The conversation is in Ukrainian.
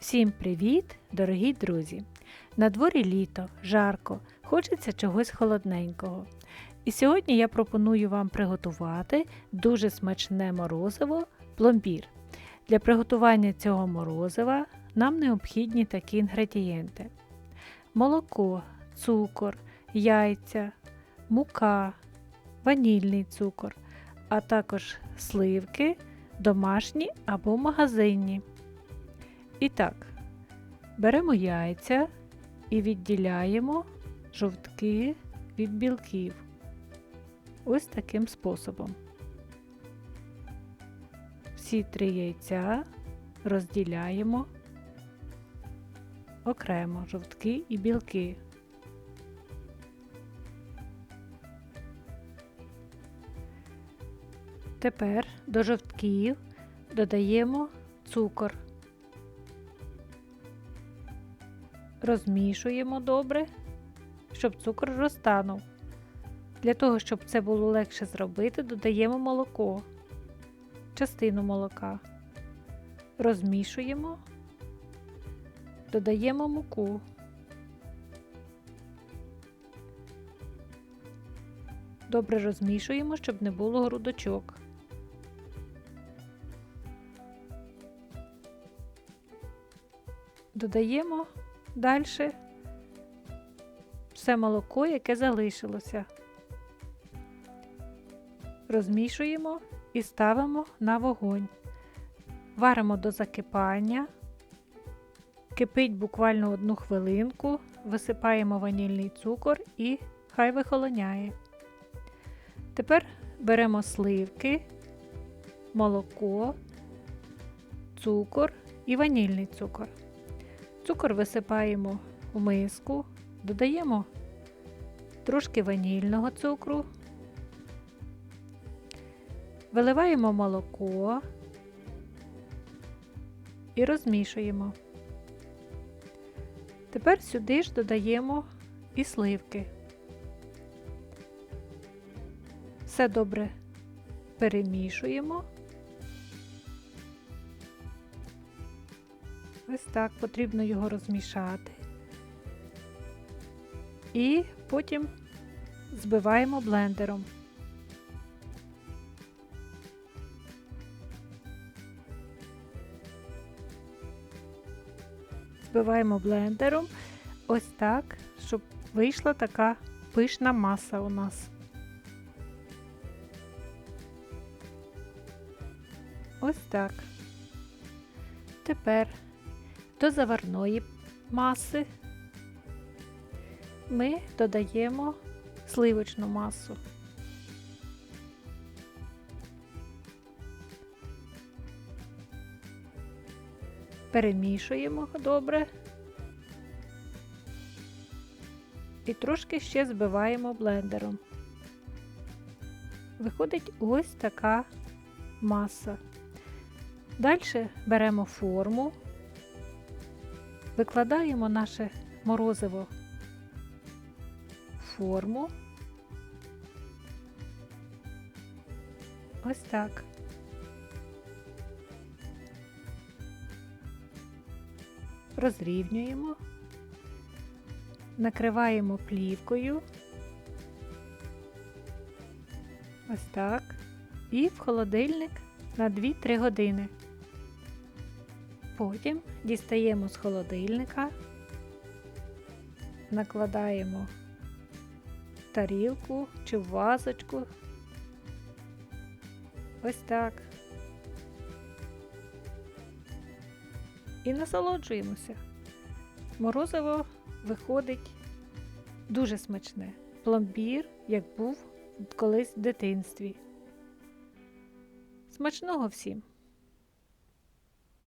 Всім привіт, дорогі друзі! На дворі літо, жарко, хочеться чогось холодненького. І сьогодні я пропоную вам приготувати дуже смачне морозиво пломбір. Для приготування цього морозива нам необхідні такі інгредієнти: молоко, цукор, яйця, мука, ванільний цукор, а також сливки, домашні або магазинні. І так, беремо яйця і відділяємо жовтки від білків. Ось таким способом. Всі три яйця розділяємо окремо жовтки і білки. Тепер до жовтків додаємо цукор. Розмішуємо добре, щоб цукор розтанув. Для того, щоб це було легше зробити, додаємо молоко, частину молока. Розмішуємо, додаємо муку. Добре розмішуємо, щоб не було грудочок. Додаємо далі все молоко, яке залишилося. Розмішуємо і ставимо на вогонь. Варимо до закипання, кипить буквально одну хвилинку, висипаємо ванільний цукор і хай вихолоняє. Тепер беремо сливки, молоко, цукор і ванільний цукор. Цукор висипаємо в миску, додаємо трошки ванільного цукру, виливаємо молоко і розмішуємо. Тепер сюди ж додаємо і сливки. Все добре перемішуємо. Ось так потрібно його розмішати. І потім збиваємо блендером. Збиваємо блендером ось так, щоб вийшла така пишна маса у нас. Ось так. Тепер до заварної маси ми додаємо сливочну масу. Перемішуємо добре і трошки ще збиваємо блендером. Виходить ось така маса. Далі беремо форму, викладаємо наше морозиво форму. Ось так. Розрівнюємо, накриваємо плівкою. Ось так. І в холодильник на 2-3 години. Потім дістаємо з холодильника, накладаємо тарілку чи вазочку. Ось так. І насолоджуємося. Морозиво виходить дуже смачне. Пломбір, як був колись в дитинстві. Смачного всім!